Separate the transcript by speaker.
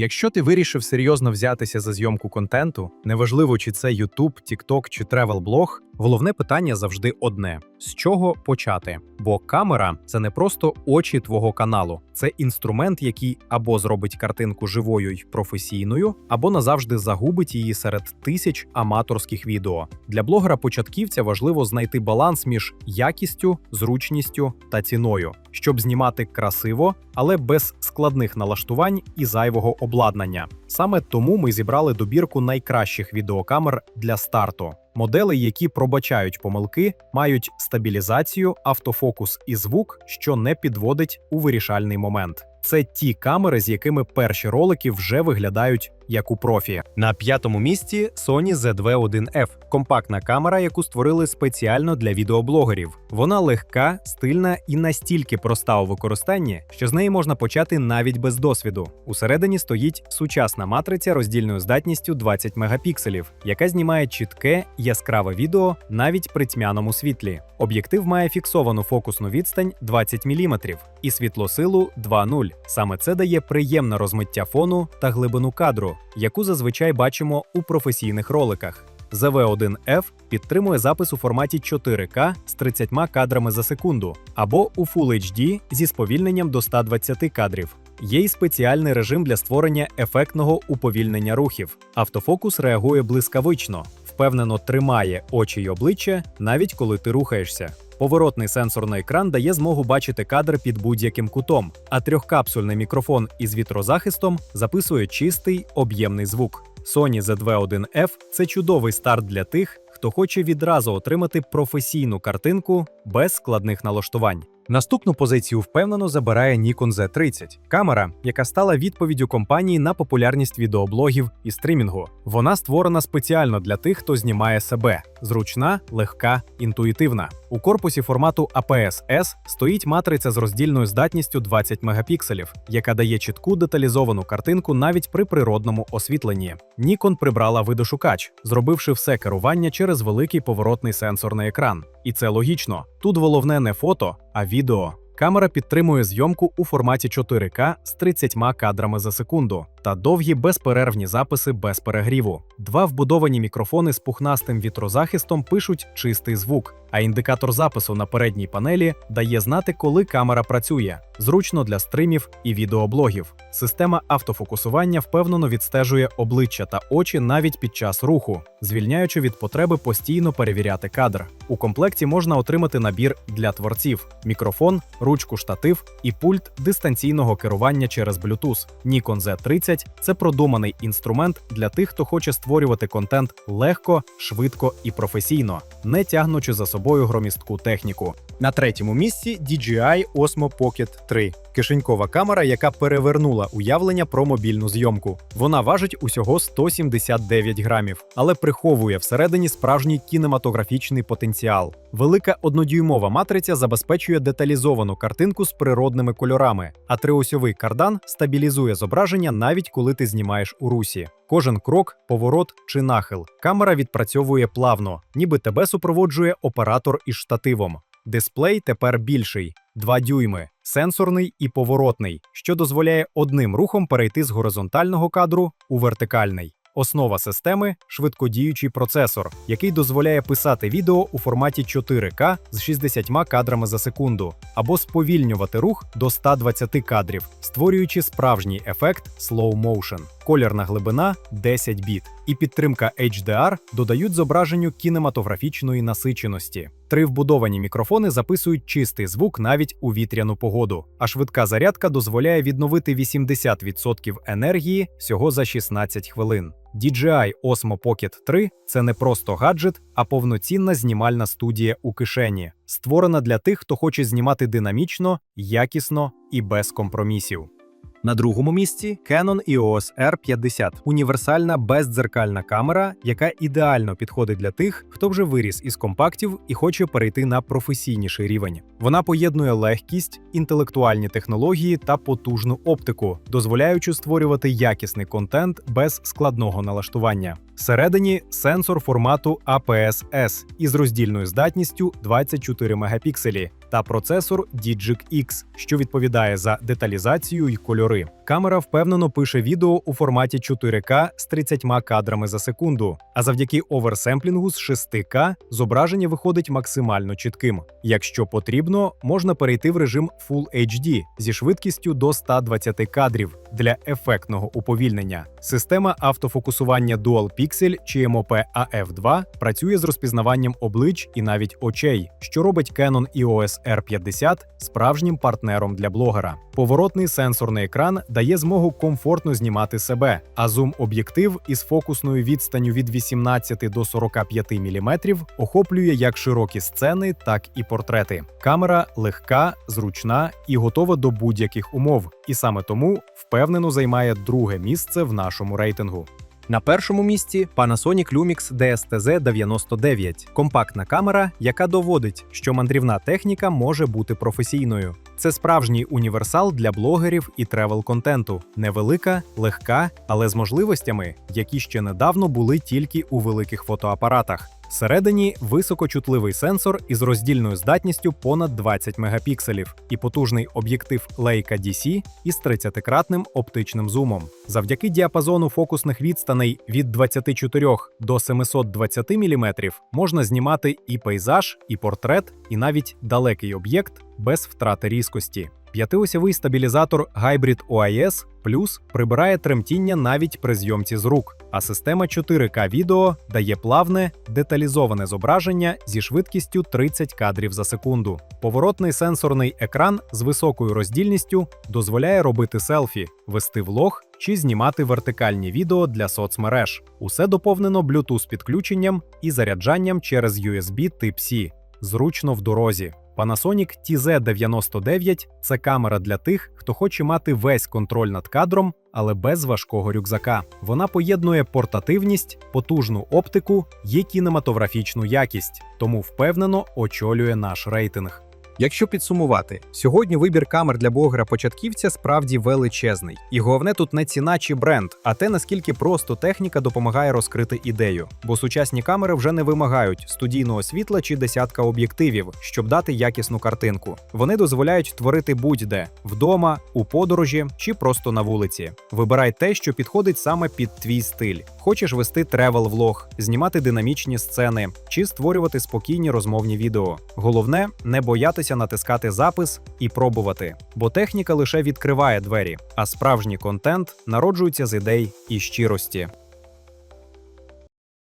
Speaker 1: Якщо ти вирішив серйозно взятися за зйомку контенту, неважливо, чи це YouTube, TikTok чи travel-блог, головне питання завжди одне: з чого почати? Бо камера це не просто очі твого каналу, це інструмент, який або зробить картинку живою й професійною, або назавжди загубить її серед тисяч аматорських відео. Для блогера-початківця важливо знайти баланс між якістю, зручністю та ціною, щоб знімати красиво, але без складних налаштувань і зайвого обладнання. Саме тому ми зібрали добірку найкращих відеокамер для старту. Модели, які пробачають помилки, мають стабілізацію, автофокус і звук, що не підводить у вирішальний момент. Це ті камери, з якими перші ролики вже виглядають як у профі. На п'ятому місці Sony ZV-1F – компактна камера, яку створили спеціально для відеоблогерів. Вона легка, стильна і настільки проста у використанні, що з неї можна почати навіть без досвіду. Усередині стоїть сучасна матриця роздільною здатністю 20 мегапікселів, яка знімає чітке яскраве відео навіть при тьмяному світлі. Об'єктив має фіксовану фокусну відстань 20 мм і світлосилу 2.0. Саме це дає приємне розмиття фону та глибину кадру, яку зазвичай бачимо у професійних роликах. ZV-1F підтримує запис у форматі 4К з 30 кадрами за секунду або у Full HD зі сповільненням до 120 кадрів. Є й спеціальний режим для створення ефектного уповільнення рухів. Автофокус реагує блискавично, впевнено тримає очі й обличчя, навіть коли ти рухаєшся. Поворотний сенсорний екран дає змогу бачити кадр під будь-яким кутом, а трьохкапсульний мікрофон із вітрозахистом записує чистий об'ємний звук. Sony ZV-1F – це чудовий старт для тих, хто хоче відразу отримати професійну картинку без складних налаштувань. Наступну позицію впевнено забирає Nikon Z30 – камера, яка стала відповіддю компанії на популярність відеоблогів і стрімінгу. Вона створена спеціально для тих, хто знімає себе. Зручна, легка, інтуїтивна. У корпусі формату APS-S стоїть матриця з роздільною здатністю 20 мегапікселів, яка дає чітку деталізовану картинку навіть при природному освітленні. Nikon прибрала видошукач, зробивши все керування через великий поворотний сенсорний екран. І це логічно. Тут головне не фото, а відео відео. Камера підтримує зйомку у форматі 4К з 30 кадрами за секунду та довгі безперервні записи без перегріву. Два вбудовані мікрофони з пухнастим вітрозахистом пишуть чистий звук, а індикатор запису на передній панелі дає знати, коли камера працює. Зручно для стримів і відеоблогів. Система автофокусування впевнено відстежує обличчя та очі навіть під час руху, звільняючи від потреби постійно перевіряти кадр. У комплекті можна отримати набір для творців: мікрофон, ручку штатив і пульт дистанційного керування через Bluetooth. Nikon Z30 – це продуманий інструмент для тих, хто хоче створювати контент легко, швидко і професійно, не тягнучи за собою громістку техніку. На третьому місці DJI Osmo Pocket 3 – кишенькова камера, яка перевернула уявлення про мобільну зйомку. Вона важить усього 179 грамів, але приховує всередині справжній кінематографічний потенціал. Велика однодюймова матриця забезпечує деталізовану картинку з природними кольорами, а триосьовий кардан стабілізує зображення навіть коли ти знімаєш у русі. Кожен крок, поворот чи нахил. Камера відпрацьовує плавно, ніби тебе супроводжує оператор із штативом. Дисплей тепер більший 2 дюйми, сенсорний і поворотний, що дозволяє одним рухом перейти з горизонтального кадру у вертикальний. Основа системи швидкодіючий процесор, який дозволяє писати відео у форматі 4К з 60 кадрами за секунду, або сповільнювати рух до 120 кадрів, створюючи справжній ефект slow motion. Колірна глибина 10 біт, і підтримка HDR додають зображенню кінематографічної насиченості. Три вбудовані мікрофони записують чистий звук навіть у вітряну погоду, а швидка зарядка дозволяє відновити 80% енергії всього за 16 хвилин. DJI Osmo Pocket 3 – це не просто гаджет, а повноцінна знімальна студія у кишені, створена для тих, хто хоче знімати динамічно, якісно і без компромісів. На другому місці Canon EOS R50 – універсальна бездзеркальна камера, яка ідеально підходить для тих, хто вже виріс із компактів і хоче перейти на професійніший рівень. Вона поєднує легкість, інтелектуальні технології та потужну оптику, дозволяючи створювати якісний контент без складного налаштування. Всередині сенсор формату APS-S із роздільною здатністю 24 мегапікселі та процесор Digic X, що відповідає за деталізацію й кольори. Камера впевнено пише відео у форматі 4К з 30 кадрами за секунду, а завдяки оверсемплінгу з 6К зображення виходить максимально чітким. Якщо потрібно, можна перейти в режим Full HD зі швидкістю до 120 кадрів для ефектного уповільнення. Система автофокусування Dual Pixel чи MOP AF2 працює з розпізнаванням облич і навіть очей, що робить Canon EOS R50 справжнім партнером для блогера. Поворотний сенсорний екран дає змогу комфортно знімати себе, а зум-об'єктив із фокусною відстанню від 18 до 45 мм охоплює як широкі сцени, так і портрети. Камера легка, зручна і готова до будь-яких умов, і саме тому впевнено займає друге місце в нашому рейтингу. На першому місці Panasonic Lumix DSTZ-99 – компактна камера, яка доводить, що мандрівна техніка може бути професійною. Це справжній універсал для блогерів і тревел-контенту. Невелика, легка, але з можливостями, які ще недавно були тільки у великих фотоапаратах. Всередині високочутливий сенсор із роздільною здатністю понад 20 мегапікселів і потужний об'єктив Leica DC із 30-кратним оптичним зумом. Завдяки діапазону фокусних відстаней від 24 до 720 мм можна знімати і пейзаж, і портрет, і навіть далекий об'єкт без втрати різкості. П'ятиосявий стабілізатор Hybrid OIS Plus прибирає тремтіння навіть при зйомці з рук, а система 4К відео дає плавне, деталізоване зображення зі швидкістю 30 кадрів за секунду. Поворотний сенсорний екран з високою роздільністю дозволяє робити селфі, вести влог чи знімати вертикальні відео для соцмереж. Усе доповнено Bluetooth підключенням і заряджанням через USB Type-C. Зручно в дорозі. Panasonic TZ99 – це камера для тих, хто хоче мати весь контроль над кадром, але без важкого рюкзака. Вона поєднує портативність, потужну оптику і кінематографічну якість, тому впевнено очолює наш рейтинг.
Speaker 2: Якщо підсумувати, сьогодні вибір камер для блогера-початківця справді величезний. І головне тут не ціна чи бренд, а те, наскільки просто техніка допомагає розкрити ідею. Бо сучасні камери вже не вимагають студійного світла чи десятка об'єктивів, щоб дати якісну картинку. Вони дозволяють творити будь-де вдома, у подорожі чи просто на вулиці. Вибирай те, що підходить саме під твій стиль. Хочеш вести тревел-влог, знімати динамічні сцени чи створювати спокійні розмовні відео. Головне не боятися натискати запис і пробувати, бо техніка лише відкриває двері, а справжній контент народжується з ідей і щирості.